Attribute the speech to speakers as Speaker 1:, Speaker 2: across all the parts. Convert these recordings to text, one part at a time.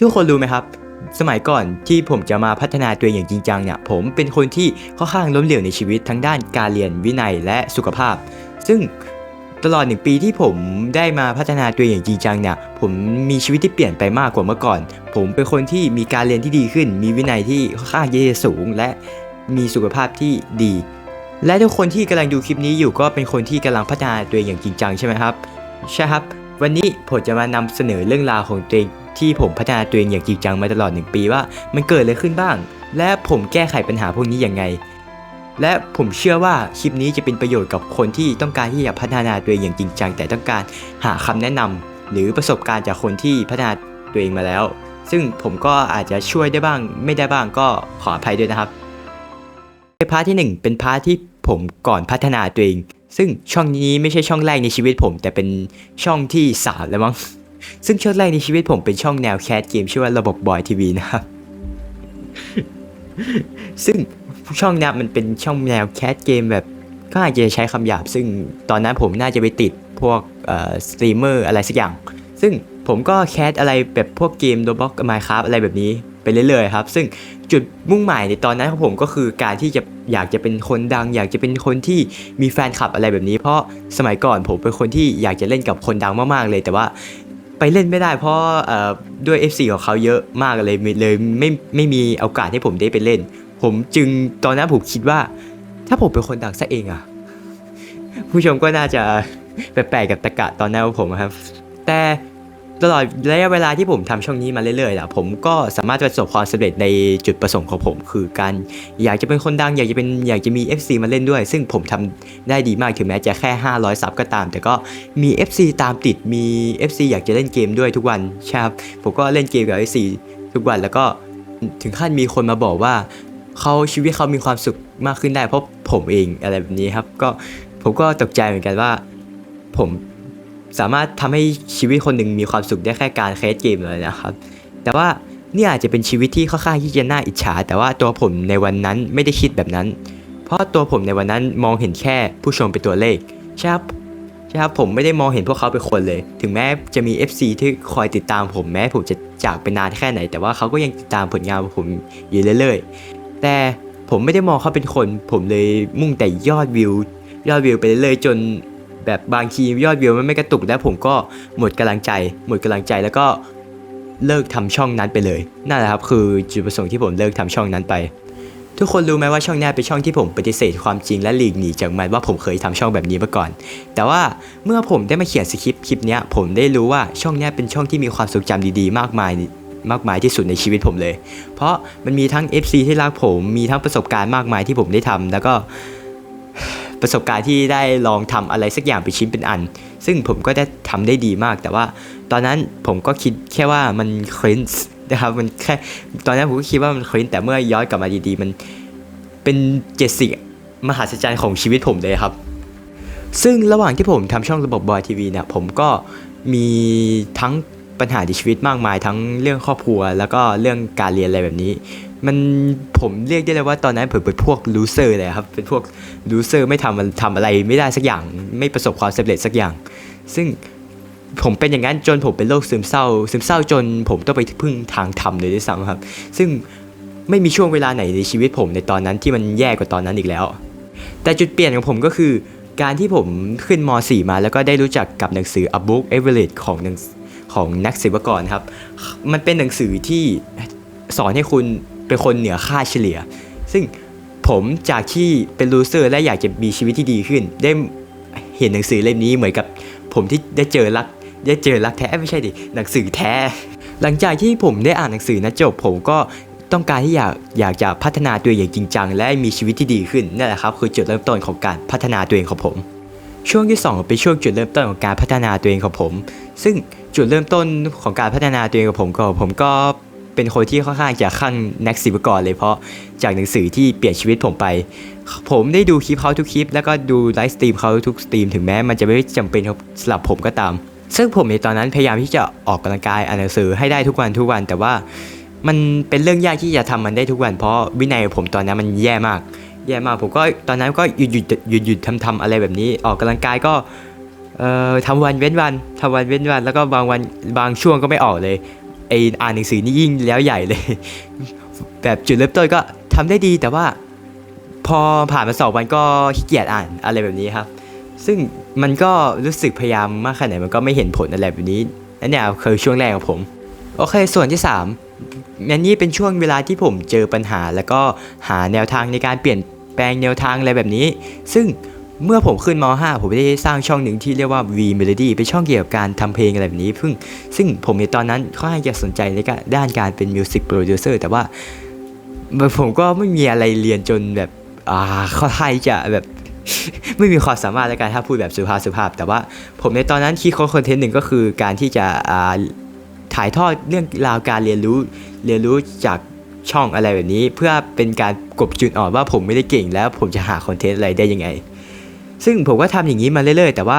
Speaker 1: ทุกคนรู้ไหมครับ สมัยก่อนที่ผมจะมาพัฒนาตัวเองอย่างจริงจังเนี่ยผมเป็นคนที่ค่อนข้างล้มเหลวในชีวิตทั้งด้านการเรียนวินัยและสุขภาพ ซึ่งตลอดหนึ่งปีที่ผมได้มาพัฒนาตัวเองอย่างจริงจังเนี่ยผมมีชีวิตที่เปลี่ยนไปมากกว่าเมื่อก่อน ผมเป็นคนที่มีการเรียนที่ดีขึ้น มีวินัยที่ค่อนข้างที่จะสูง และมีสุขภาพที่ดี และทุกคนที่กำลังดูคลิปนี้อยู่ก็เป็นคนที่กำลังพัฒนาตัวเองอย่างจริงจังใช่ไหมครับ ใช่ครับ วันนี้ผมจะมานำเสนอเรื่องราวของตัวเอง ที่ผมพัฒนาตัวเองอย่างจริงจังมาตลอดหนึ่งปีว่ามันเกิดอะไรขึ้นบ้าง และผมแก้ไขปัญหาพวกนี้ยังไง และผมเชื่อว่าคลิปนี้จะเป็นประโยชน์กับคนที่ต้องการที่จะพัฒนาตัวเองอย่างจริงจัง แต่ต้องการหาคำแนะนำหรือประสบการณ์จากคนที่พัฒนาตัวเองมาแล้ว ซึ่งผมก็อาจจะช่วยได้บ้าง ไม่ได้บ้างก็ขออภัยด้วยนะครับในพาร์ทที่หนึ่งเป็นพาร์ทที่ผมก่อนพัฒนาตัวเองซึ่งช่องนี้ไม่ใช่ช่องแรกในชีวิตผม แต่เป็นช่องที่สามแล้วมั้ง ซึ่งช่องแรกในชีวิตผมเป็นช่องแนวแคสเกมชื่อว่าระบบบอยทีวีนะครับ ซึ่งช่องนี้มันเป็นช่องแนวแคสเกมแบบก็อาจจะใช้คำหยาบ ซึ่งตอนนั้นผมน่าจะไปติดพวกสตรีมเมอร์อะไรสักอย่าง ซึ่งผมก็แคสอะไรแบบพวกเกมโดบ็อกไมค์ครับอะไรแบบนี้ไปเรื่อยๆครับ ซึ่งจุดมุ่งหมายในตอนนั้นของผมก็คือการที่จะอยากจะเป็นคนดัง อยากจะเป็นคนที่มีแฟนคลับอะไรแบบนี้ เพราะสมัยก่อนผมเป็นคนที่อยากจะเล่นกับคนดังมากๆเลย แต่ว่า ไปเล่นไม่ได้ เพราะด้วย FC ของเขาเยอะมากเลยเลยไม่ไม่มีโอกาสให้ผมได้ไปเล่น ผมจึงตอนนั้นผมคิดว่า ถ้าผมเป็นคนดังซะเองอะผู้ชมก็น่าจะแปลกๆกับตะกะตอนนั้นของผมครับแต่ ตลอดระยะเวลาที่ผมทำช่องนี้มาเรื่อยๆอะผมก็สามารถประสบความสำเร็จในจุดประสงค์ของผม คือการอยากจะเป็นคนดัง อยากจะเป็นอยากจะมี FC มาเล่นด้วย ซึ่งผมทำได้ดีมากถึงแม้จะแค่ 500 ซับก็ตาม แต่ก็มี FC ตามติดมี FC อยากจะเล่นเกมด้วยทุกวันใช่ครับผมก็เล่นเกมกับ FC ทุกวันแล้วก็ถึงขั้นมีคนมาบอกว่าเขาชีวิตเขามีความสุขมากขึ้นได้เพราะผมเองอะไรแบบนี้ครับ ก็ผมก็ตกใจเหมือนกันว่า ผม สามารถทำให้ชีวิตคนหนึ่งมีความสุขได้แค่การแคสเกมเลยนะครับ แต่ว่านี่อาจจะเป็นชีวิตที่ค่อนข้างที่จะน่าอิจฉา แต่ว่าตัวผมในวันนั้นไม่ได้คิดแบบนั้น เพราะตัวผมในวันนั้นมองเห็นแค่ผู้ชมเป็นตัวเลขใช่ครับใช่ครับผมไม่ได้มองเห็นพวกเขาเป็นคนเลย ถึงแม้จะมี FC ที่คอยติดตามผมแม้ผมจะจากไปนานแค่ไหน แต่ว่าเขาก็ยังติดตามผลงานของผมอยู่เรื่อยๆแต่ผมไม่ได้มองเขาเป็นคน ผมเลยมุ่งแต่ยอดวิว ยอดวิวไปเรื่อยๆจน แบบบางทียอดวิวมันไม่กระตุกแล้วผมก็หมดกำลังใจ หมดกำลังใจแล้วก็เลิกทำช่องนั้นไปเลยนั่นแหละครับคือจุดประสงค์ที่ผมเลิกทำช่องนั้นไป ทุกคนรู้ไหมว่าช่องนี้เป็นช่องที่ผมปฏิเสธความจริงและหลีกหนีจากมันว่าผมเคยทำช่องแบบนี้มาก่อน แต่ว่าเมื่อผมได้มาเขียนสคริปต์คลิปนี้ผมได้รู้ว่าช่องนี้เป็นช่องที่มีความทรงจำดีๆ มากมายมากมายที่สุดในชีวิตผมเลย เพราะมันมีทั้ง FC ที่รักผม มีทั้งประสบการณ์มากมายที่ผมได้ทำแล้วก็ ประสบการณ์ที่ได้ลองทำอะไรสักอย่างเป็นชิ้นเป็นอัน ซึ่งผมก็ได้ทำได้ดีมาก แต่ว่าตอนนั้นผมก็คิดแค่ว่ามันครินส์นะครับมันแค่ตอนนั้นผมก็คิดว่ามันครินแต่เมื่อย้อนกลับมาดีๆ มันเป็นเจ็ดสิ่งมหัศจรรย์ของชีวิตผมเลยครับ ซึ่งระหว่างที่ผมทำช่องระบบบอยทีวีเนี่ยผมก็มีทั้งปัญหาในชีวิตมากมายทั้งเรื่องครอบครัว แล้วก็เรื่องการเรียนอะไรแบบนี้ มันผมเรียกได้เลยว่าตอนนั้นผมเป็นพวกลูเซอร์เลยครับเป็นพวกลูเซอร์ไม่ทำทำอะไรไม่ได้สักอย่างไม่ประสบความสำเร็จสักอย่าง ซึ่งผมเป็นอย่างนั้นจนผมเป็นโรคซึมเศร้า ซึมเศร้าจนผมต้องไปพึ่งทางธรรมเลยด้วยซ้ำครับ ซึ่งไม่มีช่วงเวลาไหนในชีวิตผมในตอนนั้นที่มันแย่กว่าตอนนั้นอีกแล้ว แต่จุดเปลี่ยนของผมก็คือ การที่ผมขึ้นม .4 มาแล้วก็ได้รู้จักกับหนังสือ A Book Average ของของนักศิลปกรครับ มันเป็นหนังสือที่สอนให้คุณ เป็นคนเหนือค่าเฉลี่ย ซึ่งผมจากที่เป็นลูเซอร์และอยากจะมีชีวิตที่ดีขึ้น ได้เห็นหนังสือเล่มนี้เหมือนกับผมที่ได้เจอรักได้เจอรักแท้ไม่ใช่ดิหนังสือแท้ หลังจากที่ผมได้อ่านหนังสือนะจบผมก็ต้องการที่อยากอยากจะพัฒนาตัวเองอย่างจริงจังและมีชีวิตที่ดีขึ้นนั่นแหละครับคือจุดเริ่มต้นของการพัฒนาตัวเองของผม ช่วงที่สองเป็นช่วงจุดเริ่มต้นของการพัฒนาตัวเองของผม ซึ่งจุดเริ่มต้นของการพัฒนาตัวเองของผมก็ผมก็ เป็นคนที่ค่อนข้างจะข้างนักศิลปกรเลยเพราะจากหนังสือที่เปลี่ยนชีวิตผมไป ผมได้ดูคลิปเขาทุกคลิป แล้วก็ดูไลฟ์สตรีมเขาทุกสตรีมถึงแม้มันจะไม่จำเป็นสำหรับผมก็ตาม ซึ่งผมในตอนนั้นพยายามที่จะออกกำลังกายอ่านหนังสือให้ได้ทุกวันทุกวัน แต่ว่ามันเป็นเรื่องยากที่จะทำมันได้ทุกวัน เพราะวินัยของผมตอนนั้นมันแย่มาก แย่มากผมก็ตอนนั้นก็หยุดหยุดหยุดหยุดทำทำอะไรแบบนี้ ออกกำลังกายก็เอ่อทำวันเว้นวันทำวันเว้นวัน แล้วก็บางวันบางช่วงก็ไม่ออกเลย ไออ่านหนังสือนี่ยิ่งแล้วใหญ่เลย แบบจุดเริ่มต้นก็ทำได้ดีแต่ว่าพอผ่านมาสองวันก็ขี้เกียจอ่านอะไรแบบนี้ครับ ซึ่งมันก็รู้สึกพยายามมากขนาดไหนมันก็ไม่เห็นผลอะไรแบบนี้นั่นเนี่ยคือช่วงแรกของผม โอเค ส่วนที่3อันนี้เป็นช่วงเวลาที่ผมเจอปัญหา แล้วก็หาแนวทางในการเปลี่ยนแปลงแนวทางอะไรแบบนี้ ซึ่ง เมื่อผมขึ้นม .5 ผมได้สร้างช่องหนึ่งที่เรียกว่า V Melody เป็นช่องเกี่ยวกับการทำเพลงอะไรแบบนี้เพิ่งซึ่งผมในตอนนั้นค่อนข้างจะสนใจในด้านการเป็นมิวสิกโปรดิวเซอร์แต่ว่าผมก็ไม่มีอะไรเรียนจนแบบอ่าค่อนข้างจะแบบ ไม่มีความสามารถในการถ้าพูดแบบสุภาพสุภาพ แต่ว่าผมในตอนนั้นคิดค้นคอนเทนต์หนึ่งก็คือการที่จะอ่าถ่ายทอดเรื่องราวการเรียนรู้เรียนรู้จากช่องอะไรแบบนี้ เพื่อเป็นการกบจุดอ่อนว่าผมไม่ได้เก่งแล้วผมจะหาคอนเทนต์อะไรได้ยังไง ซึ่งผมก็ทำอย่างนี้มาเรื่อยๆ แต่ว่า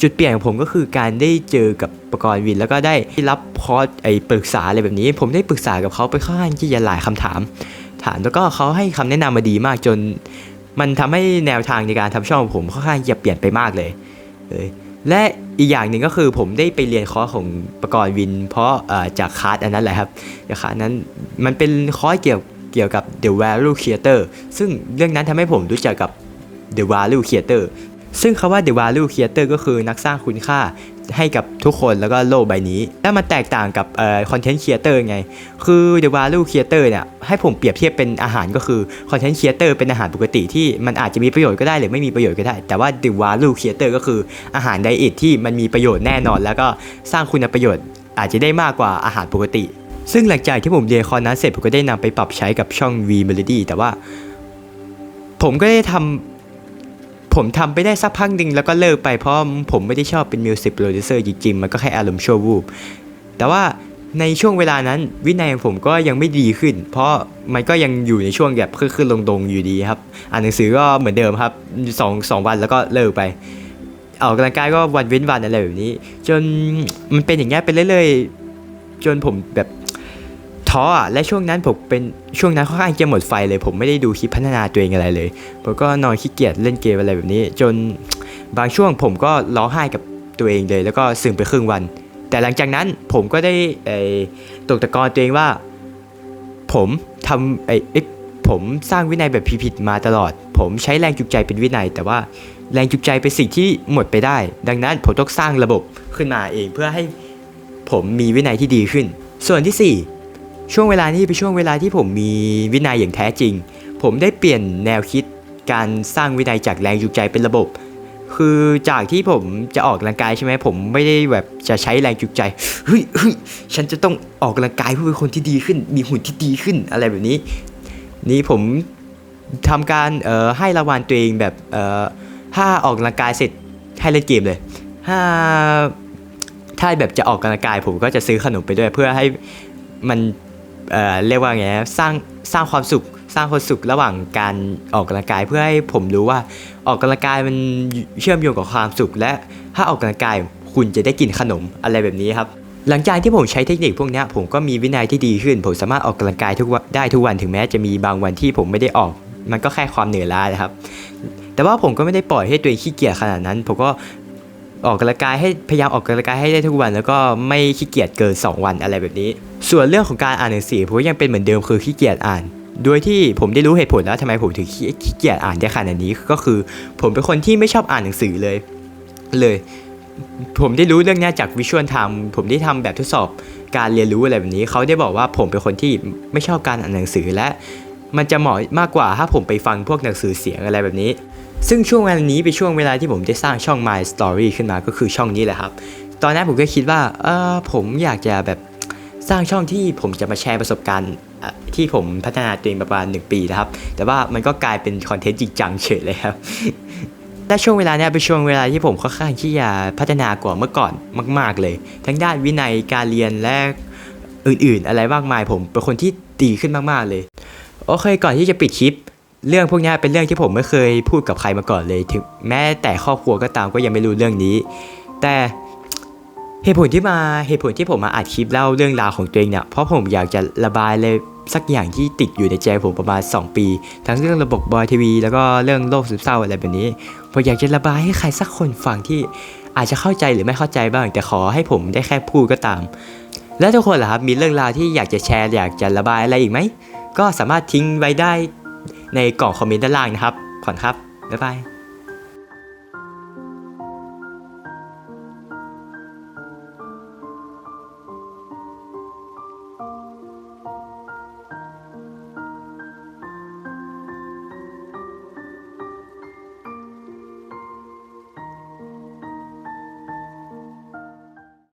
Speaker 1: จุดเปลี่ยนของผมก็คือการได้เจอกับประกรณ์วิน แล้วก็ได้รับคอร์สไอ้ปรึกษาอะไรแบบนี้ ผมได้ปรึกษากับเขาไปค่อนข้างที่จะหลายคำถาม ถามแล้วก็เขาให้คำแนะนำมาดีมากจน มันทำให้แนวทางในการทำช่องของผมค่อนข้างจะเปลี่ยนไปมากเลยเออและอีกอย่างหนึ่งก็คือผมได้ไปเรียนคอร์สของประกรณ์วิน เพราะจากคลาสอันนั้นแหละครับจากคลาสนั้นมันเป็นคอร์สเกี่ยวเกี่ยวกับ The Value Creator ซึ่งเรื่องนั้นทำให้ผมรู้จักกับ The Value Creator ซึ่งคาว่า The Value Creator ก็คือนักสร้างคุณค่าให้กับทุกคนแล้วก็โลกใบนี้ แล้วมันแตกต่างกับเอ่อ Content Creator ไง คือ The Value Creator เนี่ยให้ผมเปรียบเทียบเป็นอาหารก็คือ Content Creator เป็นอาหารปกติที่มันอาจจะมีประโยชน์ก็ได้หรือไม่มีประโยชน์ก็ได้ แต่ว่า The Value Creator ก็คืออาหารไดเอทที่มันมีประโยชน์แน่นอน แล้วก็สร้างคุณประโยชน์อาจจะได้มากกว่าอาหารปกติ ซึ่งหลังจากที่ผมเรียนคอร์สนั้นเสร็จผมก็ได้นำไปปรับใช้กับช่อง V Melody แต่ว่า ผมก็ได้ทำ ผมทำไปได้สักพักหนึ่งแล้วก็เลิกไปเพราะผมไม่ได้ชอบเป็นมิวสิกโปรดิวเซอร์จริงๆ มันก็แค่อารมณ์ชั่ววูบแต่ว่าในช่วงเวลานั้นวินัยของผมก็ยังไม่ดีขึ้น เพราะมันก็ยังอยู่ในช่วงแบบขึ้นๆลงๆอยู่ดีครับ อ่านหนังสือก็เหมือนเดิมครับสองสองวันแล้วก็เลิกไปออกกำลังกายก็วันเว้นวันอะไรแบบนี้ จนมันเป็นอย่างเงี้ยไปเรื่อยๆ จนผมแบบ ท้ออะและช่วงนั้นผมเป็นช่วงนั้นค่อนข้างจะหมดไฟเลย ผมไม่ได้ดูคลิปพัฒนาตัวเองอะไรเลยผมก็นอนขี้เกียจเล่นเกมอะไรแบบนี้ จนบางช่วงผมก็ร้องไห้กับตัวเองเลย แล้วก็ซึมไปครึ่งวัน แต่หลังจากนั้นผมก็ได้ตกตะกอนตัวเองว่า ผมทำไอ้เอ้ผมสร้างวินัยแบบผิดๆมาตลอด ผมใช้แรงจูงใจเป็นวินัย แต่ว่าแรงจูงใจเป็นสิ่งที่หมดไปได้ ดังนั้นผมต้องสร้างระบบขึ้นมาเองเพื่อให้ผมมีวินัยที่ดีขึ้น ส่วนที่สี่ ช่วงเวลานี้เป็นช่วงเวลาที่ผมมีวินัยอย่างแท้จริง ผมได้เปลี่ยนแนวคิดการสร้างวินัยจากแรงจูงใจเป็นระบบ คือจากที่ผมจะออกกำลังกายใช่ไหมผมไม่ได้แบบจะใช้แรงจูงใจเฮ้ยเฮ้ยฉันจะต้องออกกำลังกายเพื่อเป็นคนที่ดีขึ้น มีหุ่นที่ดีขึ้นอะไรแบบนี้ นี่ผมทำการเอ่อให้รางวัลตัวเองแบบเอ่อถ้าออกกำลังกายเสร็จให้เล่นเกมเลยถ้าถ้าแบบจะออกกำลังกายผมก็จะซื้อขนมไปด้วยเพื่อให้มัน เอ่อเรียกว่าไงสร้างสร้างความสุขสร้างความสุขระหว่างการออกกำลังกายเพื่อให้ผมรู้ว่าออกกำลังกายมันเชื่อมโยงกับความสุข และถ้าออกกำลังกายคุณจะได้กินขนมอะไรแบบนี้ครับหลังจากที่ผมใช้เทคนิคพวกนี้ผมก็มีวินัยที่ดีขึ้น ผมสามารถออกกำลังกายทุกได้ทุกวันถึงแม้จะมีบางวันที่ผมไม่ได้ออก มันก็แค่ความเหนื่อยล้านะครับ แต่ว่าผมก็ไม่ได้ปล่อยให้ตัวเองขี้เกียจขนาดนั้น ผมก็ ออกกำลังกายให้พยายามออกกำลังกายให้ได้ทุกวัน แล้วก็ไม่ขี้เกียจเกิน 2 วันอะไรแบบนี้ ส่วนเรื่องของการอ่านหนังสือผมก็ยังเป็นเหมือนเดิมคือขี้เกียจอ่าน โดยที่ผมได้รู้เหตุผลแล้วทำไมผมถึงขี้ขี้เกียจอ่านได้ขนาดนี้ก็คือ ผมเป็นคนที่ไม่ชอบอ่านหนังสือเลย เลย ผมได้รู้เรื่องนี้จากวิชวลทม์ผมได้ทำแบบทดสอบการเรียนรู้อะไรแบบนี้ เขาได้บอกว่าผมเป็นคนที่ไม่ชอบการอ่านหนังสือและ มันจะเหมาะมากกว่าถ้าผมไปฟังพวกหนังสือเสียงอะไรแบบนี้ ซึ่งช่วงเวลานี้เป็นช่วงเวลาที่ผมได้สร้างช่อง My Story ขึ้นมาก็คือช่องนี้แหละครับ ตอนนั้นผมก็คิดว่าเออผมอยากจะแบบสร้างช่องที่ผมจะมาแชร์ประสบการณ์ที่ผมพัฒนาตัวเองประมาณหนึ่งปีนะครับ แต่ว่ามันก็กลายเป็นคอนเทนต์จริงจังเฉยเลยครับและช่วงเวลาเนี้ยเป็นช่วงเวลาที่ผมค่อนข้างที่จะพัฒนากว่าเมื่อก่อนมาก ๆ เลย ทั้งด้านวินัยการเรียนและอื่นๆ อะไรมากมายผมเป็นคนที่ดีขึ้นมากๆเลย โอเค ก่อนที่จะปิดคลิป เรื่องพวกนี้เป็นเรื่องที่ผมไม่เคยพูดกับใครมาก่อนเลยถึงแม้แต่ครอบครัวก็ตามก็ยังไม่รู้เรื่องนี้ แต่เหตุผลที่มาเหตุผลที่ผมมาอัดคลิปเล่าเรื่องราวของตัวเองเนี่ยเพราะผมอยากจะระบายเลยสักอย่างที่ติดอยู่ในใจผมประมาณ 2 ปี ทั้งเรื่องระบบบอยทีวีแล้วก็เรื่องโรคซึมเศร้าอะไรแบบนี้ผมอยากจะระบายให้ใครสักคนฟังที่อาจจะเข้าใจหรือไม่เข้าใจบ้าง แต่ขอให้ผมได้แค่พูดก็ตาม และทุกคนล่ะครับมีเรื่องราวที่อยากจะแชร์ อยากจะระบายอะไรอีกไหมก็สามารถทิ้งไว้ได้ ในกล่องคอมเมนต์ด้านล่างนะครับ ขอนครับ บ๊ายบาย